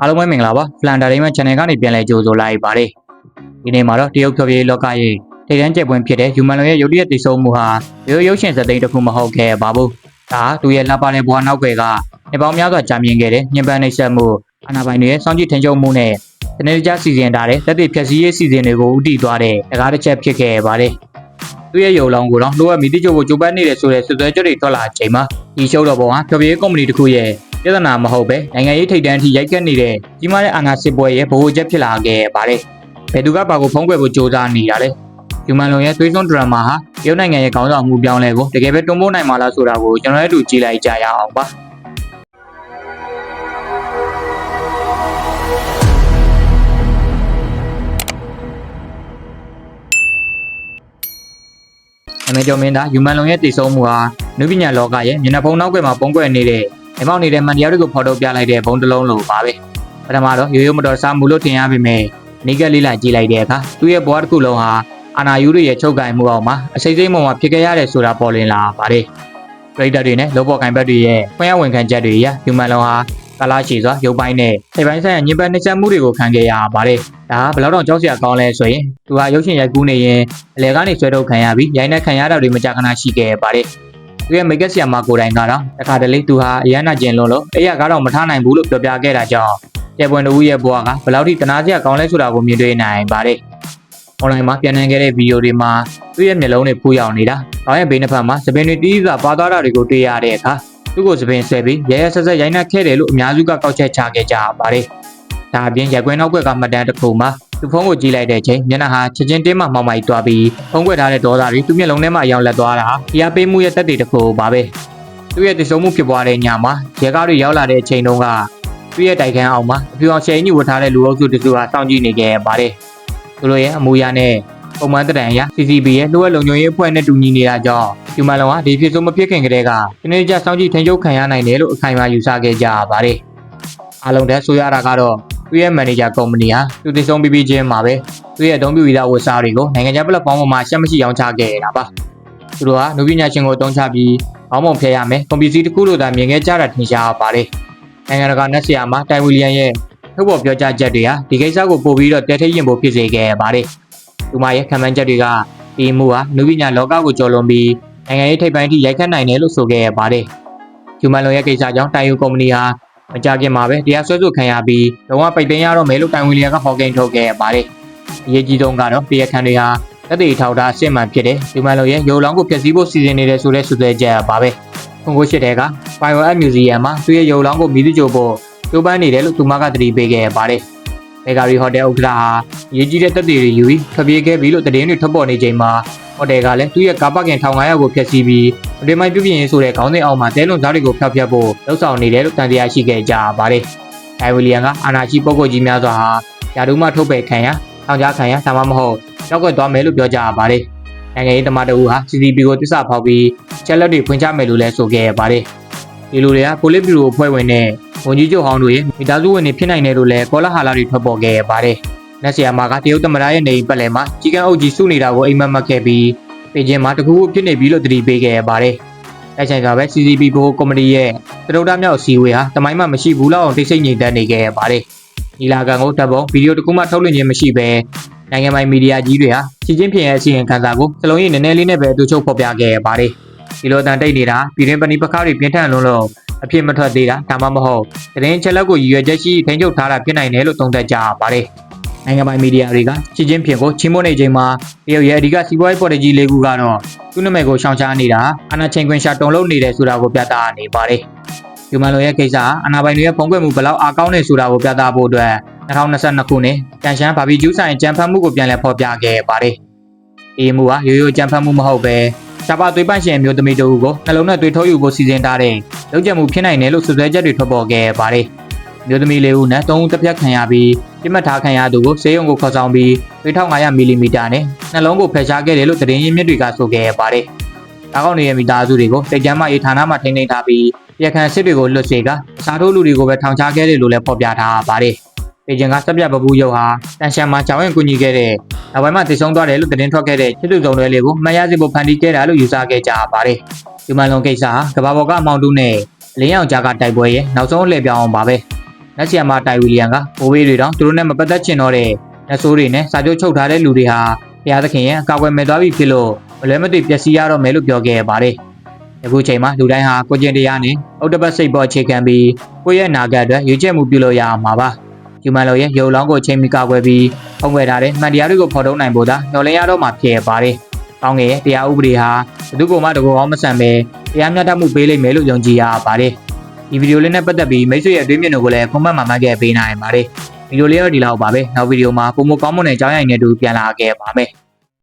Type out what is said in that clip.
အားလုံးပဲမင်္ဂလာပါ Flander Entertainment Channel ကနေပြန်လည်ကြိုဆိုလိုက်ပါတယ်ဒီနေ့မှာတော့တရုတ်ဖြောပြေးလောကရဲ့ထိတ်တန်းကျက်ပွင့်ဖြစ်တဲ့ Human ရဲ့ရုပ်ရည်တည်ဆုံမှုဟာရိုးရုပ်ရှင်စသိန်းတစ်ခုမဟုတ်ခဲ့ပါဘူးဒါဟာသူရဲ့လှပတဲ့ဘဝနောက်ွယ်ကနေပေါင်းများစွာကြာမြင့်ခဲ့တဲ့ညင်ပန်းနှိပ်စက်မှုအာဏာပိုင်တွေရဲ့စောင့်ကြည့်ထိန်းချုပ်မှုနဲ့တနေ့တခြားစီစဉ်ထားတဲ့လက်တွေဖြည့်ဆည်းရေးစီစဉ်တွေကိုဥတီသွားတဲ့တကားတစ်ချက်ဖြစ်ခဲ့ပါတယ်သူရဲ့ရုံလောင်ကိုတော့လိုအပ်မီတိကျုပ်ကိုကြိုးပမ်းနေတယ်ဆိုတဲ့စွပ်စွဲချက်တွေထွက်လာချိန်မှာဒီရှုပ်တော်ပေါ်ဟာဖြောပြေးကုမ္ပဏီတစ်ခုရဲ့ ပြဿနာမဟုတ်ပဲနိုင်ငံရေးထိပ်တန်းအထိရိုက်ခတ်နေတဲ့ကြီးမားတဲ့အာဏာစစ်ပွဲရဲ့ဗဟိုချက်ဖြစ်လာခဲ့ပါတယ်ဘယ်သူကပါကိုဖုံးကွယ်ဖို့စ조사နေတာလဲယူမန်လွန်ရဲ့သွေးစွန်းဒရမာဟာတရုတ်နိုင်ငံရဲ့ခေါင်းဆောင်မှုပြောင်းလဲကိုတကယ်ပဲတွန်းပို့နိုင်မှာလားဆိုတာကိုကျွန်တော်တို့အတူကြည့်လိုက်ကြရအောင်ပါအမေကျော်မင်းသားယူမန်လွန်ရဲ့တည်ဆုံမှုဟာနုပညာလောကရဲ့မျက်နှာဖုံးနောက်ွယ်မှာပုံကွယ်နေတဲ့ အိမ်မောက်နေတဲ့မန်တရားတွေကိုဖော်ထုတ်ပြလိုက်တဲ့ဘုံတစ်လုံးလိုပါပဲပထမတော့ရိုးရိုးမတော်စားမှုလို့ထင်ရပေမဲ့အနိကလေးလာကြည့်လိုက်တဲ့အခါသူ့ရဲ့ဘဝတစ်ခုလုံးဟာအာနာယူတွေရဲ့ချုပ်ကင်မှုအောက်မှာအစိမ့်စိမ့်ပုံမှာဖြစ်ခဲ့ရတဲ့ဆိုတာပေါ်လင်းလာပါတယ်ပရိသတ်တွေနဲ့လောဘောကင်ဘက်တွေရဲ့ဖွင့်ရဝန်ခံချက်တွေအရယူမန်လုံးဟာကလာရှိစွာရုပ်ပိုင်းနဲ့စိတ်ပိုင်းဆိုင်ရာညင်ပတ်နှိမ့်ဆက်မှုတွေကိုခံခဲ့ရပါတယ်ဒါကဘယ်လောက်တော့ကြောက်စရာကောင်းလဲဆိုရင်သူဟာရုပ်ရှင်ရိုက်ကူးနေရင်အလဲကနေဆွဲထုတ်ခံရပြီးရိုင်းနှက်ခံရတာတွေမကြာခဏရှိခဲ့ပါတယ် သူရဲ့မိတ်ကက်ဆီယာမကိုတိုင်ကတော့တခါတလေသူဟာအရန်နာကျင်လွန်းလို့အဲ့ရကားတော့မထားနိုင်ဘူးလို့ပြောပြခဲ့တာကြောင့်ကျေပွန်တူရဲ့ဘဝကဘယ်လောက်ထိတနာစရာကောင်းလဲဆိုတာကိုမြင်တွေ့နိုင်ပါတယ်။ online မှာပြန်နိုင်ခဲ့တဲ့ဗီဒီယိုတွေမှာသူ့ရဲ့မျက်လုံးတွေဖူးရောက်နေတာ။ခေါင်းရဲ့ဘေးနှစ်ဖက်မှာသပင်တွေတီးစွာပါသွားတာတွေကိုတွေ့ရတဲ့အခါသူ့ကိုသပင်ဆွဲပြီးရဲရဲဆက်ဆက်ရိုက်နှက်ခဲ့တယ်လို့အများစုကကောက်ချက်ချခဲ့ကြပါတယ်။ဒါအပြင်ရက်ကွဲနောက်ကွက်ကမှတ်တမ်းတစ်ခုမှာ သူဖုန်းကိုကြည့်လိုက်တဲ့ချိန်မျက်နှာဟာချက်ချင်းတင်းမှမှောက်မိုက်သွားပြီးဖုန်းကွက်ထားတဲ့ဒေါသတွေသူ့မျက်လုံးထဲမှာရောင်လက်သွားတာဒီအပေးမှုရဲ့တက်တွေတစ်ခုပါပဲသူ့ရဲ့တည်ဆုံမှုဖြစ်ပွားတဲ့ညမှာရဲကားတွေရောက်လာတဲ့အချိန်တုန်းကသူ့ရဲ့တိုက်ခန်းအောင်မှာအပြူအောင်ရှယ်ညူဝတ်ထားတဲ့လူအုပ်စုတစုဟာစောင့်ကြည့်နေခဲ့ပါတယ်သူတို့ရဲ့အမူအရာနဲ့ပုံမှန်တရံအရ CCB ရဲ့လိုအပ်လုံခြုံရေးအဖွဲ့နဲ့တူညီနေတာကြောင့်ဒီမလုံဟာဒီဖြစ်ဆုံးမဖြစ်ခင်ကတည်းကဒီနေ့ကျစောင့်ကြည့်ထိန်းချုပ်ခံရနိုင်တယ်လို့အခိုင်အမာယူဆခဲ့ကြပါတယ်အားလုံးတည်းဆိုရတာကတော့ သူ့ရဲ့မန်နေဂျာကုမ္ပဏီဟာသူတည်ဆုံးပြီးပြီးချင်းမှာပဲသူ့ရဲ့အသုံးပြုဝီဇဝတ်စားတွေကိုနိုင်ငံခြားပလက်ဖောင်းပေါ်မှာရှက်မရှိအောင်ချခဲ့တာပါသူတို့ဟာနုပညာရှင်ကိုအသုံးချပြီးအောင်းမုံဖျက်ရမယ်ကွန်ပျူတာတစ်ခုလိုသာမြင်ခဲ့ကြတာထင်ရှားပါတယ်နိုင်ငံတကာနက်ဆီယာမှာတိုင်ဝီလီယံရဲ့ထုတ်ပေါ်ပြောကြားချက်တွေဟာဒီကိစ္စကိုပို့ပြီးတော့တဲထိတ်ရင်ဖို့ဖြစ်စေခဲ့ပါတယ်သူမရဲ့ခံမှန်းချက်တွေကဒီမှုဟာနုပညာလောကကိုကျော်လွန်ပြီးနိုင်ငံရေးထိပ်ပိုင်းထိရိုက်ခတ်နိုင်တယ်လို့ဆိုခဲ့ရပါတယ်ဂျူမန်လွန်ရဲ့ကိစ္စကြောင့်တိုင်ယူကုမ္ပဏီဟာ မကြခင်မှာပဲတရားစွဲဆိုခံရပြီးလုံးဝပိတ်သိမ်းရတော့မယ်လို့တိုင်ဝီလီယံကဖော်ကိန်းထုတ်ခဲ့ပါတယ်အရေးကြီးဆုံးကတော့တရားခံတွေဟာသက်သေထောက်ထားအစစ်မှန်ဖြစ်တဲ့ဂျူမန်လွန်ရဲ့ရုပ်လောင်းကိုဖျက်ဆီးဖို့စီစဉ်နေတဲ့ဆိုတဲ့စွပ်စွဲချက်ပါပဲခွန်ကိုရှိတဲ့က Bio Art Museum မှာသူ့ရဲ့ရုပ်လောင်းကိုမြည်သူကြိုဖို့ကျိုးပန်းနေတယ်လို့သူမကသတိပေးခဲ့ပါတယ်။ဘေဂါရီဟိုတယ်ဥက္ကဋ္ဌဟာရည်ကြီးတဲ့တက်တွေယူပြီးထွက်ပြေးခဲ့ပြီလို့သတင်းတွေထွက်ပေါ်နေချိန်မှာ ဟိုတယ်ကလည်းသူ့ရဲ့ကားပါကင်1500ကိုဖျက်ဆီးပြီးအတွင်မိုင်းပြုပြင်ရေးဆိုတဲ့ခေါင်းစဉ်အောက်မှာတဲလွန်စားတွေကိုဖျောက်ဖျက်ဖို့လှုံ့ဆော်နေတယ်လို့တန်တရားရှိခဲ့ကြပါတယ်။ဒိုင်ဝီလီယံကအာနာရှိပုဂ္ဂိုလ်ကြီးများစွာဟာယာဒူးမှထုတ်ပယ်ခံရထောင်ချခံရဒါမှမဟုတ်ကြောက်ကွက်သွားမယ်လို့ပြောကြပါတယ်။နိုင်ငံရေးသမားတအူဟာ CCP ကိုတစ္ဆာဖောက်ပြီးချက်လက်တွေဖွင့်ချမယ်လို့လည်းဆိုခဲ့ပါတယ်။ဒီလိုတွေကပိုလစ်ဘီရိုအဖွဲ့ဝင်နဲ့ဝန်ကြီးချုပ်ဟောင်းတို့ရဲ့မိသားစုဝင်တွေဖြစ်နိုင်တယ်လို့လည်းကောလာဟာလာတွေထွက်ပေါ်ခဲ့ပါတယ်။ လက်ဆီယာမာကတရုတ်သမ္မတရဲ့နေအိမ်ပတ်လည်မှာကြီးကန်းအုပ်ကြီးစုနေတာကိုအိမ်မက်မှတ်ခဲ့ပြီးပေကျင်းမှာတခုခုဖြစ်နေပြီလို့သတိပေးခဲ့ပါတယ်။အဲချိန်ကပဲ CCP ဘိုကော်မတီရဲ့တရုတ်သားမြောက်အစည်းအဝေးဟာတမိုင်းမှမရှိဘူးလောက်အောင်တိတ်ဆိတ်ငြိမ်သက်နေခဲ့ပါတယ်။ဒီလာကန်ကိုတပ်ပုံဗီဒီယိုတကူမှထုတ်လွှင့်ခြင်းမရှိဘဲနိုင်ငံပိုင်မီဒီယာကြီးတွေဟာချီချင်းဖြစ်ရဲ့အစီရင်ခံစာကိုစလုံးရည်နည်းနည်းလေးနဲ့ပဲအတူချုပ်ဖော်ပြခဲ့ပါတယ်။ဒီလိုတန်တိတ်နေတာပြည်တွင်းပဏိပခါတွေပြင်းထန်လွန်းလို့အဖြစ်မထွက်သေးတာဒါမှမဟုတ်သတင်းချက်လက်ကိုရည်ရွယ်ချက်ရှိထိန်းချုပ်ထားတာဖြစ်နိုင်တယ်လို့သုံးသပ်ကြပါတယ်။ နိုင်ငံပိုင်မီဒီယာတွေကချီချင်းဖြစ်ကိုချီးမွမ်းနေချိန်မှာတရုတ်ရဲ့အဓိကစီးပွားရေးပေါ်တယ်ကြီးလေးခုကတော့သူ့နာမည်ကိုရှောင်ရှားနေတာအာဏာချိန်ခွင်ရှာတုံလုံးနေတယ်ဆိုတာကိုပြသနေပါတယ်။ဒီမန်လိုရဲ့ကိစ္စအာဏာပိုင်တွေရဲ့ဖုံးကွယ်မှုဘလောက်အားကောင်းနေဆိုတာကိုပြသဖို့အတွက်2022ခုနှစ်တန်ရှမ်းဘာဘီကျူးဆိုင်ကြံဖတ်မှုကိုပြန်လည်ဖော်ပြခဲ့ပါတယ်။ဒီမှုဟာရိုးရိုးကြံဖတ်မှုမဟုတ်ပဲရှားပါသွေးပိုက်ရှင်မျိုးသမီးတို့ကိုနှလုံးနဲ့သွေးထိုးယူဖို့စီစဉ်ထားတဲ့လုံခြုံမှုဖြစ်နိုင်တယ်လို့စွပ်စွဲချက်တွေထွက်ပေါ်ခဲ့ပါတယ်။ မျိုးသမီးလေးဦးနဲ့သုံးဦးတစ်ပြက်ခံရပြီးပြစ်မှတ်ထားခံရသူကိုဆေးရုံကိုခေါ်ဆောင်ပြီး3500မီလီမီတာနဲ့နှလုံးကိုဖယ်ရှားခဲ့တယ်လို့သတင်းရင်းမြစ်တွေကဆိုခဲ့ပါတယ်။ဒါကောင့်နေရဲ့မိသားစုတွေကိုစိတ်ကြမ်းမှရေးဌာနမှထိန်းသိမ်းထားပြီးရခိုင်စစ်တွေကိုလွတ်စေကအစားထိုးလူတွေကိုပဲထောင်ချခဲ့တယ်လို့လည်းဖော်ပြထားပါတယ်။ပေကျင်ကစက်ပြပပူးရုပ်ဟာတန်ရှန်မှာကြောင်းရင်ကူညီခဲ့တဲ့နောက်ပိုင်းမှာတည်ဆုံသွားတယ်လို့သတင်းထွက်ခဲ့တဲ့ချစ်သူစုံတွေလေးကိုမှတ်ရစီဖို့ဖန်တီးခဲ့တာလို့ယူဆခဲ့ကြပါတယ်။ဒီမန်လုံကိစ္စဟာကဘာပေါ်ကအမောင်တူနဲ့လင်းအောင်ကြားကတိုက်ပွဲရဲ့နောက်ဆုံးအလှည့်ပြောင်းအောင်ပါပဲ။ နက်ဆီယမ်မာတိုင်ဝီလီယံကဘိုးဘေးတွေတောင်သူတို့နဲ့မပတ်သက်ချင်တော့တဲ့နတ်ဆိုးတွေနဲ့စာချုပ်ချုပ်ထားတဲ့လူတွေဟာဘုရားသခင်ရဲ့အကာအကွယ်မဲ့သွားပြီဖြစ်လို့မလွဲမသွေပျက်စီးရတော့မယ်လို့ပြောခဲ့ပါတယ်။အခုချိန်မှာလူတိုင်းဟာကိုကျင့်တရားနဲ့ဥဒ္ဓပတ်စိတ်ပေါ်အခြေခံပြီးကိုယ့်ရဲ့အနာဂတ်အတွက်ရွေးချယ်မှုပြုလို့ရအောင်ပါပါ။ယူမန်လိုရဲ့ရုပ်လောင်းကိုချိန်မီကာကွယ်ပြီးဖုံးကွယ်ထားတဲ့မှန်တရားတွေကိုဖော်ထုတ်နိုင်ဖို့သာညှော်လင်းရတော့မှာဖြစ်ပါတယ်။ကောင်းငယ်ရဲ့တရားဥပဒေဟာဘယ်သူကမှတကူအောင်မဆန်ပဲတရားမျှတမှုပေးလိမ့်မယ်လို့ယုံကြည်ရပါတယ်။ ဒီဗီဒီယိုလေးနဲ့ပတ်သက်ပြီးမိတ်ဆွေရဲ့အတွေ့အမြင်တွေကိုလည်းကွန်မန့်မှာမှတ်ခဲ့ပေးနိုင်ပါတယ်။ဗီဒီယိုလေးတော့ဒီလောက်ပါပဲနောက်ဗီဒီယိုမှာပုံမကောင်းမွန်တဲ့အကြောင်းအရာတွေနဲ့အတူပြန်လာခဲ့ပါမယ်